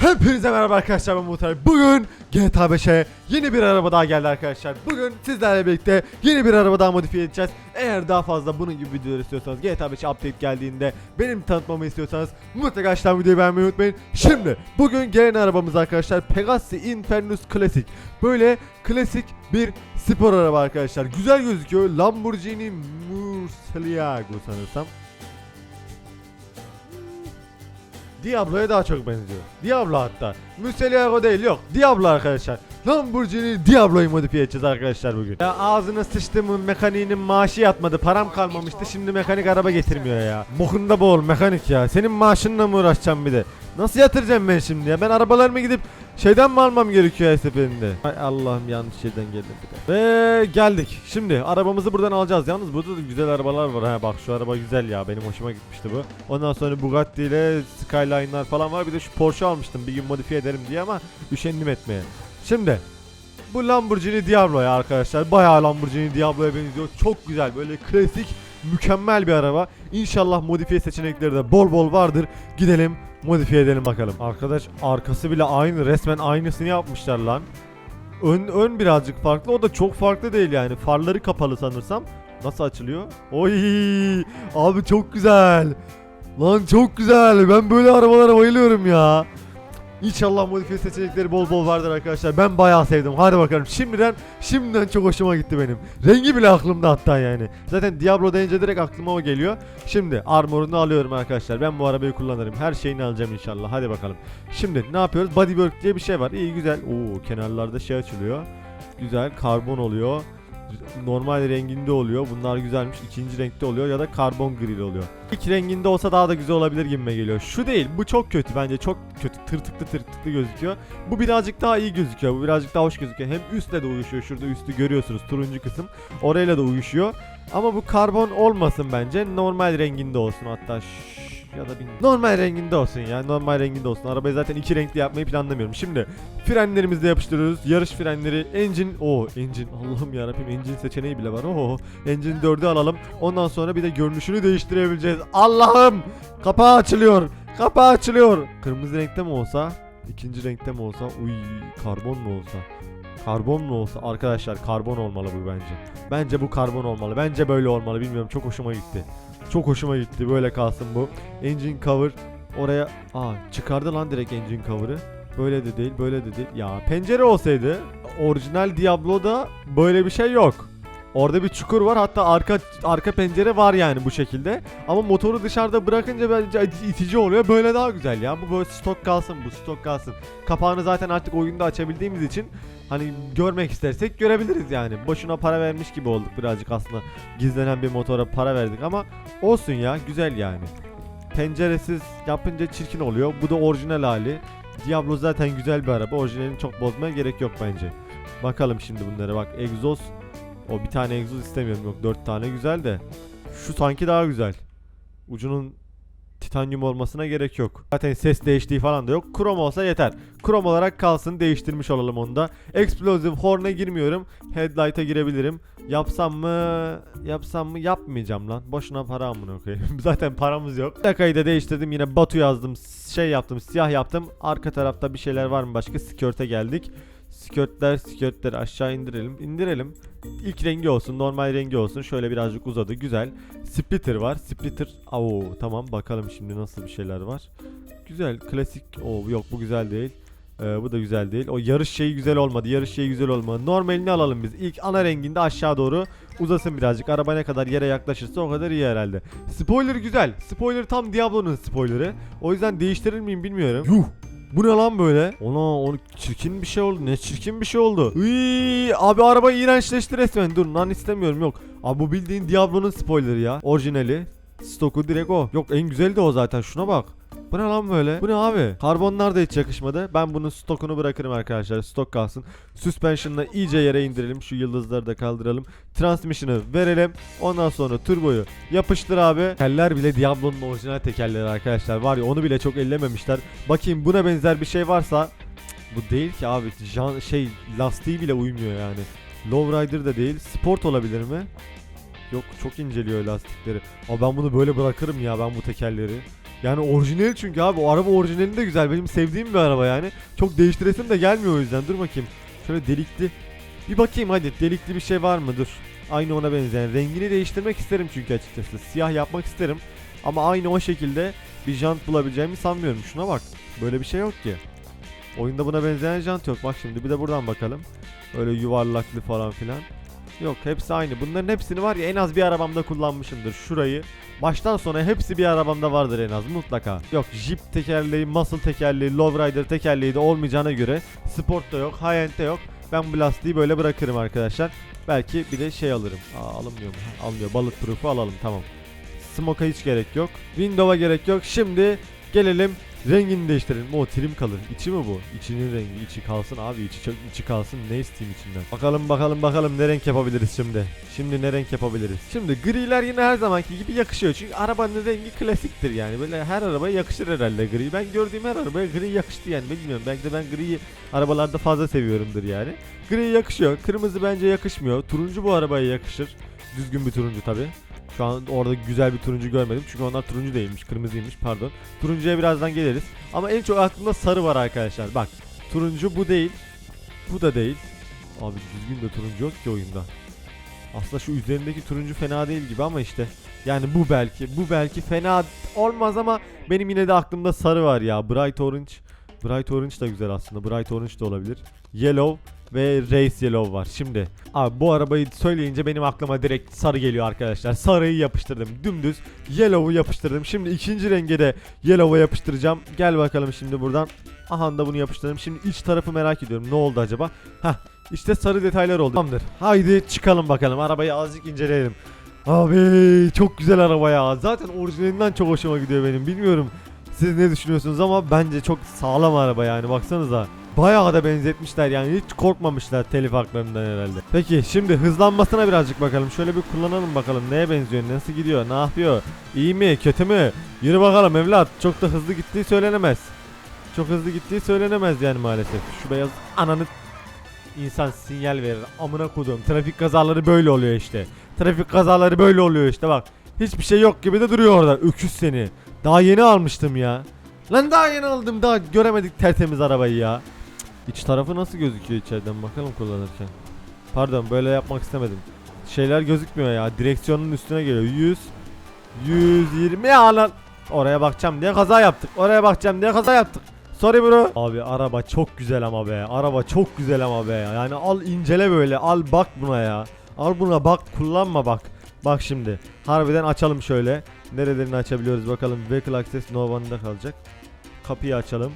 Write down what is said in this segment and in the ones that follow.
Hepinize merhaba arkadaşlar ben Muhtar. Bugün GTA 5'e yeni bir araba daha geldi arkadaşlar. Bugün sizlerle birlikte yeni bir araba daha modifiye edeceğiz. Eğer daha fazla bunun gibi videolar istiyorsanız GTA 5'e update geldiğinde benim tanıtmamı istiyorsanız mutlaka aşağıdan videoyu beğenmeyi unutmayın. Şimdi bugün gelen arabamız arkadaşlar Pegasi Infernus Classic. Böyle klasik bir spor araba arkadaşlar. Güzel gözüküyor. Lamborghini Murcielago sanırsam. Diablo'ya daha çok benziyor. Diablo hatta. Murcielago değil yok. Diablo arkadaşlar. Lamborghini Diablo'yu modifiye edeceğiz arkadaşlar bugün. Ya ağzına sıçtığımın mekaniğinin maaşı yatmadı. Param kalmamıştı. Şimdi mekanik araba getirmiyor ya. Bokunda boğul mekanik ya. Senin maaşınla mı uğraşacağım bir de? Nasıl yatıracağım ben şimdi ya? Ben arabalarımı gidip şeyden mi almam gerekiyor her seferinde? Ay Allah'ım yanlış yerden geldim bir de. Ve geldik. Şimdi arabamızı buradan alacağız. Yalnız burada da güzel arabalar var. Ha bak şu araba güzel ya. Benim hoşuma gitmişti bu. Ondan sonra Bugatti ile Skyline'lar falan var. Bir de şu Porsche almıştım bir gün modifiye ederim diye ama üşendim etmeye. Şimdi bu Lamborghini Diablo ya arkadaşlar. Bayağı Lamborghini Diablo'ya benziyor. Çok güzel böyle klasik mükemmel bir araba. İnşallah modifiye seçenekleri de bol bol vardır. Gidelim modifiye edelim bakalım. Arkadaş arkası bile aynı. Resmen aynısını yapmışlar lan. Ön, ön birazcık farklı. O da çok farklı değil yani. Farları kapalı sanırsam. Nasıl açılıyor? Oy! Abi çok güzel. Lan çok güzel. Ben böyle arabalara bayılıyorum ya. İnşallah modifiye seçenekleri bol bol vardır arkadaşlar. Ben bayağı sevdim. Hadi bakalım. Şimdiden şimdiden çok hoşuma gitti benim. Rengi bile aklımda hatta yani. Zaten Diablo deyince direkt aklıma o geliyor. Şimdi armorunu alıyorum arkadaşlar. Ben bu arabayı kullanırım. Her şeyini alacağım inşallah. Hadi bakalım. Şimdi ne yapıyoruz? Bodywork diye bir şey var. İyi güzel. Oo kenarlarda şey açılıyor. Güzel karbon oluyor. Normal renginde oluyor. Bunlar güzelmiş. İkinci renkte oluyor ya da karbon gri oluyor. İlk renginde olsa daha da güzel olabilir gibime geliyor. Şu değil. Bu çok kötü bence. Çok kötü. Tırtıklı tırtıklı gözüküyor. Bu birazcık daha iyi gözüküyor. Bu birazcık daha hoş gözüküyor. Hem üstle de uyuşuyor. Şurada üstü görüyorsunuz. Turuncu kısım. Orayla da uyuşuyor. Ama bu karbon olmasın bence. Normal renginde olsun. Hatta ya da bilmiyorum. Normal renginde olsun ya. Normal renginde olsun. Arabayı zaten iki renkli yapmayı planlamıyorum. Şimdi frenlerimizi de yapıştırıyoruz. Yarış frenleri, engine. O engine. Allah'ım yarabbim engine seçeneği bile var. Oo. Engine 4'ü alalım. Ondan sonra bir de görünüşünü değiştirebileceğiz. Allah'ım! Kapağı açılıyor. Kapağı açılıyor. Kırmızı renkte mi olsa? ikinci renkte mi olsa? Uy, karbon mu olsa? Karbon mu olsa? Arkadaşlar karbon olmalı bu bence. Bence bu karbon olmalı. Bence böyle olmalı. Bilmiyorum çok hoşuma gitti. Çok hoşuma gitti. Böyle kalsın bu. Engine cover oraya aa çıkardı lan direkt engine cover'ı. Böyle de değil, böyle de değil. Ya pencere olsaydı orijinal Diablo'da böyle bir şey yok. Orada bir çukur var hatta arka arka pencere var yani bu şekilde. Ama motoru dışarıda bırakınca bence itici oluyor. Böyle daha güzel ya. Bu böyle stok kalsın, bu stok kalsın. Kapağını zaten artık oyunda açabildiğimiz için hani görmek istersek görebiliriz yani. Boşuna para vermiş gibi olduk birazcık aslında. Gizlenen bir motora para verdik ama olsun ya güzel yani. Penceresiz yapınca çirkin oluyor. Bu da orijinal hali. Diablo zaten güzel bir araba. Orijinalini çok bozmaya gerek yok bence. Bakalım şimdi bunlara bak. Egzoz. O bir tane egzoz istemiyorum. Yok dört tane güzel de. Şu sanki daha güzel. Ucunun titanyum olmasına gerek yok. Zaten ses değiştiği falan da yok. Krom olsa yeter. Krom olarak kalsın değiştirmiş olalım onu da. Explosive Horn'a girmiyorum. Headlight'a girebilirim. Yapsam mı? Yapsam mı? Yapmayacağım lan. Boşuna para amına koyayım. Zaten paramız yok. Plakayı da değiştirdim. Yine Batu yazdım. Şey yaptım. Siyah yaptım. Arka tarafta bir şeyler var mı başka? Skirt'e geldik. Skirtler, skirtleri aşağı indirelim. İndirelim. İlk rengi olsun, normal rengi olsun. Şöyle birazcık uzadı. Güzel. Splitter var. Splitter. Oo tamam bakalım şimdi nasıl bir şeyler var. Güzel. Klasik. Oo yok bu güzel değil. Ee, bu da güzel değil. O yarış şeyi güzel olmadı. Yarış şeyi güzel olmadı. Normalini alalım biz. İlk ana renginde aşağı doğru uzasın birazcık. Araba ne kadar yere yaklaşırsa o kadar iyi herhalde. Spoiler güzel. Spoiler tam Diablo'nun spoilerı. O yüzden değiştirir miyim bilmiyorum. Yuh. Bu ne lan böyle? Ona onu çirkin bir şey oldu. Ne çirkin bir şey oldu. Iiii, abi araba iğrençleşti resmen. Dur lan istemiyorum yok. Abi bu bildiğin Diablo'nun spoilerı ya. Orijinali. Stoku direkt o. Yok en güzeli de o zaten. Şuna bak. Bu ne lan böyle? Bu ne abi? Karbonlar da hiç yakışmadı. Ben bunun stokunu bırakırım arkadaşlar. Stok kalsın. Suspension'la iyice yere indirelim. Şu yıldızları da kaldıralım. Transmission'ı verelim. Ondan sonra turboyu yapıştır abi. Tekerler bile Diablo'nun orijinal tekerleri arkadaşlar. Var ya onu bile çok ellememişler. Bakayım buna benzer bir şey varsa bu değil ki abi. Jan, şey lastiği bile uymuyor yani. Lowrider da değil. Sport olabilir mi? Yok çok inceliyor lastikleri. Ama ben bunu böyle bırakırım ya ben bu tekerleri. Yani orijinal çünkü abi o araba orijinalinde güzel. Benim sevdiğim bir araba yani. Çok değiştiresim de gelmiyor o yüzden. Dur bakayım. Şöyle delikli. Bir bakayım hadi delikli bir şey var mı? Dur. Aynı ona benzeyen. Rengini değiştirmek isterim çünkü açıkçası. Siyah yapmak isterim. Ama aynı o şekilde bir jant bulabileceğimi sanmıyorum. Şuna bak. Böyle bir şey yok ki. Oyunda buna benzeyen jant yok. Bak şimdi bir de buradan bakalım. Öyle yuvarlaklı falan filan. Yok hepsi aynı. Bunların hepsini var ya en az bir arabamda kullanmışımdır. Şurayı baştan sona hepsi bir arabamda vardır en az mutlaka. Yok Jeep tekerleği, muscle tekerleği, lowrider tekerleği de olmayacağına göre sport da yok, high end de yok. Ben bu lastiği böyle bırakırım arkadaşlar. Belki bir de şey alırım. Aa, alınmıyor mu? Almıyor. Bulletproof'u alalım tamam. Smoke'a hiç gerek yok. Window'a gerek yok. Şimdi gelelim rengini değiştirelim. O trim kalır. İçi mi bu? İçinin rengi. İçi kalsın abi. İçi içi kalsın. Ne isteyeyim içinden? Bakalım bakalım bakalım ne renk yapabiliriz şimdi. Şimdi ne renk yapabiliriz? Şimdi griler yine her zamanki gibi yakışıyor. Çünkü arabanın rengi klasiktir yani. Böyle her arabaya yakışır herhalde gri. Ben gördüğüm her arabaya gri yakıştı yani. Bilmiyorum. Belki de ben griyi arabalarda fazla seviyorumdur yani. Gri yakışıyor. Kırmızı bence yakışmıyor. Turuncu bu arabaya yakışır. Düzgün bir turuncu tabi. Şu an orada güzel bir turuncu görmedim. Çünkü onlar turuncu değilmiş. Kırmızıymış pardon. Turuncuya birazdan geliriz. Ama en çok aklımda sarı var arkadaşlar. Bak. Turuncu bu değil. Bu da değil. Abi düzgün de turuncu yok ki oyunda. Aslında şu üzerindeki turuncu fena değil gibi ama işte. Yani bu belki. Bu belki fena olmaz ama benim yine de aklımda sarı var ya. Bright Orange. Bright Orange da güzel aslında. Bright Orange da olabilir. Yellow ve Race Yellow var. Şimdi abi bu arabayı söyleyince benim aklıma direkt sarı geliyor arkadaşlar. Sarıyı yapıştırdım. Dümdüz Yellow'u yapıştırdım. Şimdi ikinci renge de Yellow'u yapıştıracağım. Gel bakalım şimdi buradan. Aha da bunu yapıştırdım. Şimdi iç tarafı merak ediyorum. Ne oldu acaba? Hah işte sarı detaylar oldu. Tamamdır. Haydi çıkalım bakalım. Arabayı azıcık inceleyelim. Abi çok güzel araba ya. Zaten orijinalinden çok hoşuma gidiyor benim. Bilmiyorum siz ne düşünüyorsunuz ama bence çok sağlam araba yani baksanıza. Bayağı da benzetmişler yani hiç korkmamışlar telif haklarından herhalde. Peki şimdi hızlanmasına birazcık bakalım. Şöyle bir kullanalım bakalım neye benziyor, nasıl gidiyor, ne yapıyor, iyi mi, kötü mü? Yürü bakalım evlat. Çok da hızlı gittiği söylenemez. Çok hızlı gittiği söylenemez yani maalesef. Şu beyaz ananı insan sinyal verir. Amına kodum. Trafik kazaları böyle oluyor işte. Trafik kazaları böyle oluyor işte bak. Hiçbir şey yok gibi de duruyor orada. Öküz seni. Daha yeni almıştım ya. Lan daha yeni aldım. Daha göremedik tertemiz arabayı ya. İç tarafı nasıl gözüküyor içeriden bakalım kullanırken. Pardon böyle yapmak istemedim. Şeyler gözükmüyor ya. Direksiyonun üstüne geliyor. 100 120 ya. Oraya bakacağım diye kaza yaptık. Oraya bakacağım diye kaza yaptık. Sorry bro. Abi araba çok güzel ama be. Araba çok güzel ama be. Yani al incele böyle. Al bak buna ya. Al buna bak kullanma bak. Bak şimdi. Harbiden açalım şöyle. Nerelerini açabiliyoruz bakalım. Vehicle Access No One'da kalacak. Kapıyı açalım.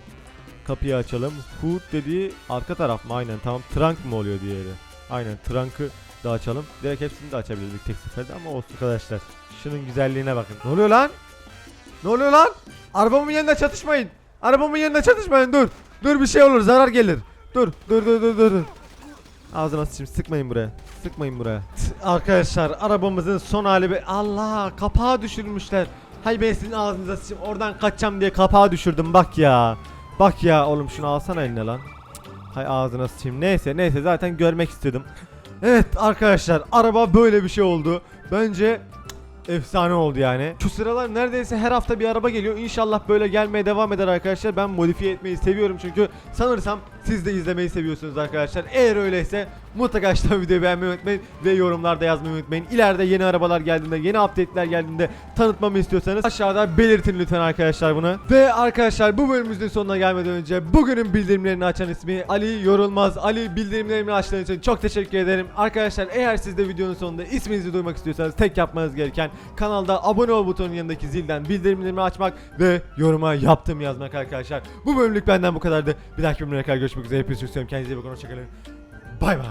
Kapıyı açalım. Hood dediği arka taraf mı? Aynen tamam. Trunk mı oluyor diğeri? Aynen trunk'ı da açalım. Direkt hepsini de açabilirdik tek seferde ama olsun arkadaşlar. Şunun güzelliğine bakın. Ne oluyor lan? Ne oluyor lan? Arabamın yanında çatışmayın. Arabamın yanında çatışmayın dur. Dur bir şey olur zarar gelir. Dur dur dur dur dur. dur. Ağzına sıçayım sıkmayın buraya. Sıkmayın buraya. Arkadaşlar arabamızın son hali be. Allah kapağı düşürmüşler. Hay ben sizin ağzınıza sıçayım. Oradan kaçacağım diye kapağı düşürdüm bak ya. Bak ya oğlum şunu alsana eline lan. Hay ağzına sıçayım. Neyse neyse zaten görmek istiyordum. Evet arkadaşlar araba böyle bir şey oldu. Bence efsane oldu yani. Şu sıralar neredeyse her hafta bir araba geliyor. İnşallah böyle gelmeye devam eder arkadaşlar. Ben modifiye etmeyi seviyorum çünkü sanırsam siz de izlemeyi seviyorsunuz arkadaşlar. Eğer öyleyse mutlaka aşağıdan videoyu beğenmeyi unutmayın ve yorumlarda yazmayı unutmayın. İleride yeni arabalar geldiğinde, yeni update'ler geldiğinde tanıtmamı istiyorsanız aşağıda belirtin lütfen arkadaşlar bunu. Ve arkadaşlar bu bölümümüzün sonuna gelmeden önce bugünün bildirimlerini açan ismi Ali Yorulmaz. Ali bildirimlerimi açtığın için çok teşekkür ederim. Arkadaşlar eğer siz de videonun sonunda isminizi duymak istiyorsanız tek yapmanız gereken kanalda abone ol butonunun yanındaki zilden bildirimlerimi açmak ve yoruma yaptım yazmak arkadaşlar. Bu bölümlük benden bu kadardı. Bir dahaki bölümde tekrar görüşmek üzere. Hepinizi çok seviyorum. Kendinize iyi bakın. Hoşçakalın. Bay bay.